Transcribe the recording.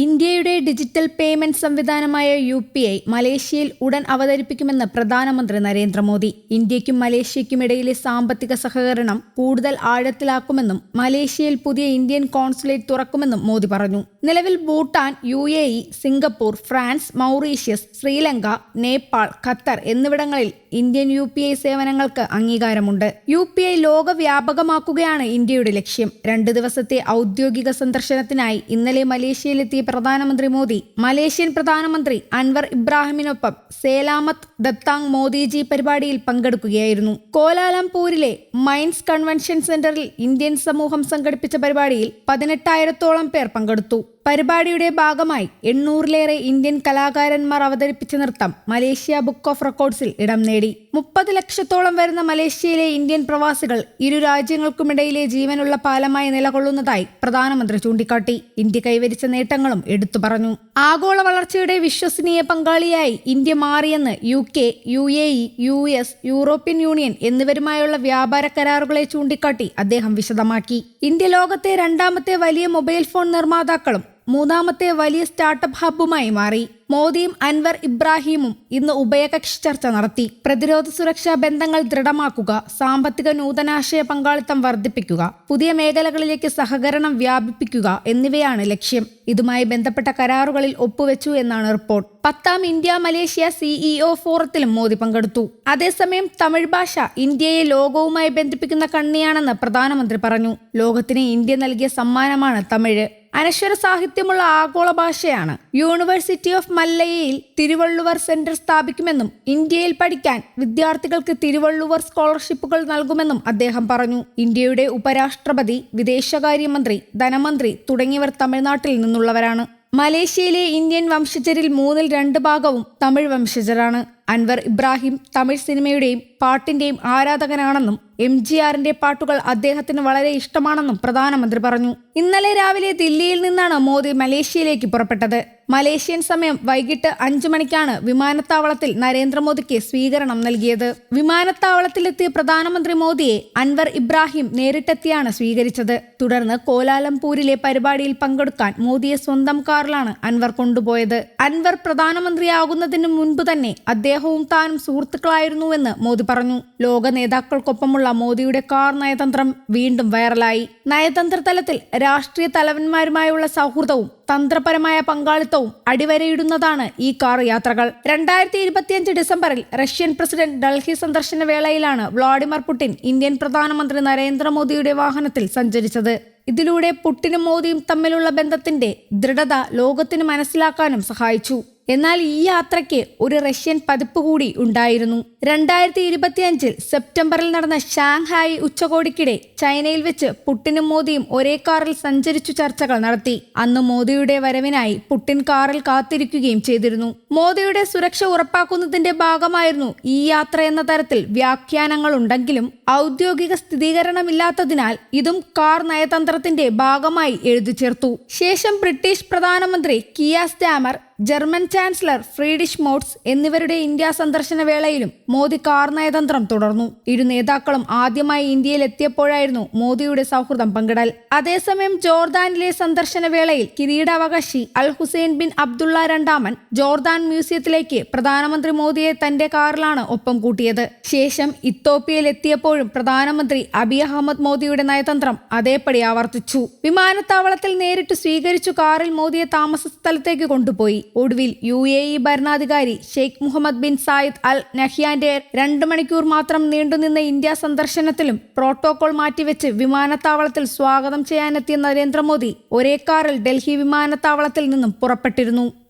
ഇന്ത്യയുടെ digital payment സംവിധാനമായ U P I മലേഷ്യയിൽ ഉടൻ അവതരിപ്പിക്കുമെന്ന് പ്രധാനമന്ത്രി നരേന്ദ്രമോദി. ഇന്ത്യയ്ക്കും മലേഷ്യയ്ക്കും ഇടയിലെ സാമ്പത്തിക സഹകരണം കൂടുതൽ ആഴത്തിലാക്കുമെന്നും മലേഷ്യയിൽ പുതിയ ഇന്ത്യൻ കോൺസുലേറ്റ് തുറക്കുമെന്നും മോദി പറഞ്ഞു. നിലവിൽ Bhutan U Singapore France Mauritius Sri Lanka Nepal Qatar എന്നിവിടങ്ങളിൽ ഇന്ത്യൻ യു പി ഐ സേവനങ്ങൾക്ക് അംഗീകാരമുണ്ട്. യു പി ഐ ലോകവ്യാപകമാക്കുകയാണ് ഇന്ത്യയുടെ ലക്ഷ്യം. രണ്ട് ദിവസത്തെ ഔദ്യോഗിക സന്ദർശനത്തിനായി ഇന്നലെ മലേഷ്യയിലെത്തിയ പ്രധാനമന്ത്രി മോദി മലേഷ്യൻ പ്രധാനമന്ത്രി അൻവർ ഇബ്രാഹിമിനൊപ്പം സേലാമത്ത് ദത്താങ് മോദിജി പരിപാടിയിൽ പങ്കെടുക്കുകയായിരുന്നു. കോലാലംപൂരിലെ മൈൻസ് കൺവെൻഷൻ സെന്ററിൽ ഇന്ത്യൻ സമൂഹം സംഘടിപ്പിച്ച പരിപാടിയിൽ പതിനെട്ടായിരത്തോളം പേർ പങ്കെടുത്തു. പരിപാടിയുടെ ഭാഗമായി എണ്ണൂറിലേറെ ഇന്ത്യൻ കലാകാരന്മാർ അവതരിപ്പിച്ച നൃത്തം മലേഷ്യ ബുക്ക് ഓഫ് റെക്കോർഡ്സിൽ ഇടം നേടി. മുപ്പത് ലക്ഷത്തോളം വരുന്ന മലേഷ്യയിലെ ഇന്ത്യൻ പ്രവാസികൾ ഇരു രാജ്യങ്ങൾക്കുമിടയിലെ ജീവനുള്ള പാലമായി നിലകൊള്ളുന്നതായി പ്രധാനമന്ത്രി ചൂണ്ടിക്കാട്ടി. ഇന്ത്യ കൈവരിച്ച നേട്ടങ്ങളും എടുത്തു പറഞ്ഞു. ആഗോള വളർച്ചയുടെ വിശ്വസനീയ പങ്കാളിയായി ഇന്ത്യ മാറിയെന്ന് U K U A E U S European Union എന്നിവരുമായുള്ള വ്യാപാര കരാറുകളെ ചൂണ്ടിക്കാട്ടി അദ്ദേഹം വിശദമാക്കി. ഇന്ത്യ ലോകത്തെ രണ്ടാമത്തെ വലിയ മൊബൈൽ ഫോൺ നിർമ്മാതാക്കളും മൂന്നാമത്തെ വലിയ സ്റ്റാർട്ടപ്പ് ഹബ്ബുമായി മാറി. മോദിയും അൻവർ ഇബ്രാഹിമും ഇന്ന് ഉഭയകക്ഷി ചർച്ച നടത്തി. പ്രതിരോധ സുരക്ഷാ ബന്ധങ്ങൾ ദൃഢമാക്കുക സാമ്പത്തിക നൂതനാശയ പങ്കാളിത്തം വർദ്ധിപ്പിക്കുക പുതിയ മേഖലകളിലേക്ക് സഹകരണം വ്യാപിപ്പിക്കുക എന്നിവയാണ് ലക്ഷ്യം. ഇതുമായി ബന്ധപ്പെട്ട കരാറുകളിൽ ഒപ്പുവെച്ചു എന്നാണ് റിപ്പോർട്ട്. പത്താം ഇന്ത്യ മലേഷ്യ സിഇഒ ഫോറത്തിലും മോദി പങ്കെടുത്തു. അതേസമയം തമിഴ് ഭാഷ ഇന്ത്യയെ ലോകവുമായി ബന്ധിപ്പിക്കുന്ന കണ്ണിയാണെന്ന് പ്രധാനമന്ത്രി പറഞ്ഞു. ലോകത്തിന് ഇന്ത്യ നൽകിയ സമ്മാനമാണ് തമിഴ്. അനശ്വര സാഹിത്യമുള്ള ആഗോള ഭാഷയാണ്. യൂണിവേഴ്സിറ്റി ഓഫ് മല്ലയയിൽ തിരുവള്ളുവർ സെന്റർ സ്ഥാപിക്കുമെന്നും ഇന്ത്യയിൽ പഠിക്കാൻ വിദ്യാർത്ഥികൾക്ക് തിരുവള്ളുവർ സ്കോളർഷിപ്പുകൾ നൽകുമെന്നും അദ്ദേഹം പറഞ്ഞു. ഇന്ത്യയുടെ ഉപരാഷ്ട്രപതി വിദേശകാര്യമന്ത്രി ധനമന്ത്രി തുടങ്ങിയവർ തമിഴ്നാട്ടിൽ നിന്നുള്ളവരാണ്. മലേഷ്യയിലെ ഇന്ത്യൻ വംശജരിൽ മൂന്നിൽ രണ്ട് ഭാഗവും തമിഴ് വംശജരാണ്. അൻവർ ഇബ്രാഹിം തമിഴ് സിനിമയുടെയും പാട്ടിന്റെയും ആരാധകനാണെന്നും എം ജി ആറിന്റെ പാട്ടുകൾ അദ്ദേഹത്തിന് വളരെ ഇഷ്ടമാണെന്നും പ്രധാനമന്ത്രി പറഞ്ഞു. ഇന്നലെ രാവിലെ ദില്ലിയിൽ നിന്നാണ് മോദി മലേഷ്യയിലേക്ക് പുറപ്പെട്ടത്. മലേഷ്യൻ സമയം വൈകിട്ട് അഞ്ചു മണിക്കാണ് വിമാനത്താവളത്തിൽ നരേന്ദ്രമോദിക്ക് സ്വീകരണം നൽകിയത്. വിമാനത്താവളത്തിലെത്തിയ പ്രധാനമന്ത്രി മോദിയെ അൻവർ ഇബ്രാഹിം നേരിട്ടെത്തിയാണ് സ്വീകരിച്ചത്. തുടർന്ന് കോലാലംപൂരിലെ പരിപാടിയിൽ പങ്കെടുക്കാൻ മോദിയെ സ്വന്തം കാറിലാണ് അൻവർ കൊണ്ടുപോയത്. അൻവർ പ്രധാനമന്ത്രിയാകുന്നതിന് മുൻപ് തന്നെ അദ്ദേഹവും താനും സുഹൃത്തുക്കളായിരുന്നുവെന്ന് മോദി പറഞ്ഞു. ലോക നേതാക്കൾക്കൊപ്പമുള്ള മോദിയുടെ കാർ നയതന്ത്രം വീണ്ടും വൈറലായി. നയതന്ത്ര തലത്തിൽ രാഷ്ട്രീയ തലവന്മാരുമായുള്ള സൗഹൃദവും തന്ത്രപരമായ പങ്കാളിത്തവും അടിവരയിടുന്നതാണ് ഈ കാർ യാത്രകൾ. രണ്ടായിരത്തി ഇരുപത്തിയഞ്ച് ഡിസംബറിൽ റഷ്യൻ പ്രസിഡന്റ് ഡൽഹി സന്ദർശന വേളയിലാണ് വ്ളാഡിമിർ പുടിൻ ഇന്ത്യൻ പ്രധാനമന്ത്രി നരേന്ദ്രമോദിയുടെ വാഹനത്തിൽ സഞ്ചരിച്ചത്. ഇതിലൂടെ പുട്ടിനും മോദിയും തമ്മിലുള്ള ബന്ധത്തിന്റെ ദൃഢത ലോകത്തിന് മനസ്സിലാക്കാനും സഹായിച്ചു. എന്നാൽ ഈ യാത്രയ്ക്ക് ഒരു റഷ്യൻ പതിപ്പ് കൂടി ഉണ്ടായിരുന്നു. രണ്ടായിരത്തി ഇരുപത്തിയഞ്ചിൽ സെപ്റ്റംബറിൽ നടന്ന ഷാങ്ഹായി ഉച്ചകോടിക്കിടെ ചൈനയിൽ വെച്ച് പുട്ടിനും മോദിയും ഒരേ കാറിൽ സഞ്ചരിച്ചു ചർച്ചകൾ നടത്തി. അന്ന് മോദിയുടെ വരവിനായി പുട്ടിൻ കാറിൽ കാത്തിരിക്കുകയും ചെയ്തിരുന്നു. മോദിയുടെ സുരക്ഷ ഉറപ്പാക്കുന്നതിന്റെ ഭാഗമായിരുന്നു ഈ യാത്ര എന്ന തരത്തിൽ വ്യാഖ്യാനങ്ങൾ ഉണ്ടെങ്കിലും ഔദ്യോഗിക സ്ഥിരീകരണമില്ലാത്തതിനാൽ ഇതും കാർ നയതന്ത്രത്തിന്റെ ഭാഗമായി എഴുതി ചേർത്തു ശേഷം ബ്രിട്ടീഷ് പ്രധാനമന്ത്രി Keir Starmer German chancellor Friedrich Merz എന്നിവരുടെ ഇന്ത്യ സന്ദർശന വേളയിലും മോദി കാർ നയതന്ത്രം തുടർന്നു. ഇരു നേതാക്കളും ആദ്യമായി ഇന്ത്യയിലെത്തിയപ്പോഴായിരുന്നു മോദിയുടെ സൗഹൃദം പങ്കിടൽ. അതേസമയം ജോർദാനിലെ സന്ദർശന വേളയിൽ കിരീടാവകാശി അൽ ഹുസൈൻ ബിൻ അബ്ദുള്ള രണ്ടാമൻ ജോർദാൻ മ്യൂസിയത്തിലേക്ക് പ്രധാനമന്ത്രി മോദിയെ തന്റെ കാറിലാണ് ഒപ്പം കൂട്ടിയത്. ശേഷം ഇത്തോപ്യയിലെത്തിയപ്പോഴും പ്രധാനമന്ത്രി അബി അഹമ്മദ് മോദിയുടെ നയതന്ത്രം അതേപടി ആവർത്തിച്ചു. വിമാനത്താവളത്തിൽ നേരിട്ട് സ്വീകരിച്ചു കാറിൽ മോദിയെ താമസ സ്ഥലത്തേക്ക് കൊണ്ടുപോയി. ഒടുവിൽ യു എ ഇ ഭരണാധികാരി Sheikh Mohammed bin Zayed Al നഹ്യാന്റെ രണ്ട് മണിക്കൂർ മാത്രം നീണ്ടുനിന്ന ഇന്ത്യ സന്ദർശനത്തിലും പ്രോട്ടോകോൾ മാറ്റിവെച്ച് വിമാനത്താവളത്തിൽ സ്വാഗതം ചെയ്യാനെത്തിയ നരേന്ദ്രമോദി ഒരേ കാറിൽ ഡൽഹി വിമാനത്താവളത്തിൽ നിന്നും പുറപ്പെട്ടിരുന്നു.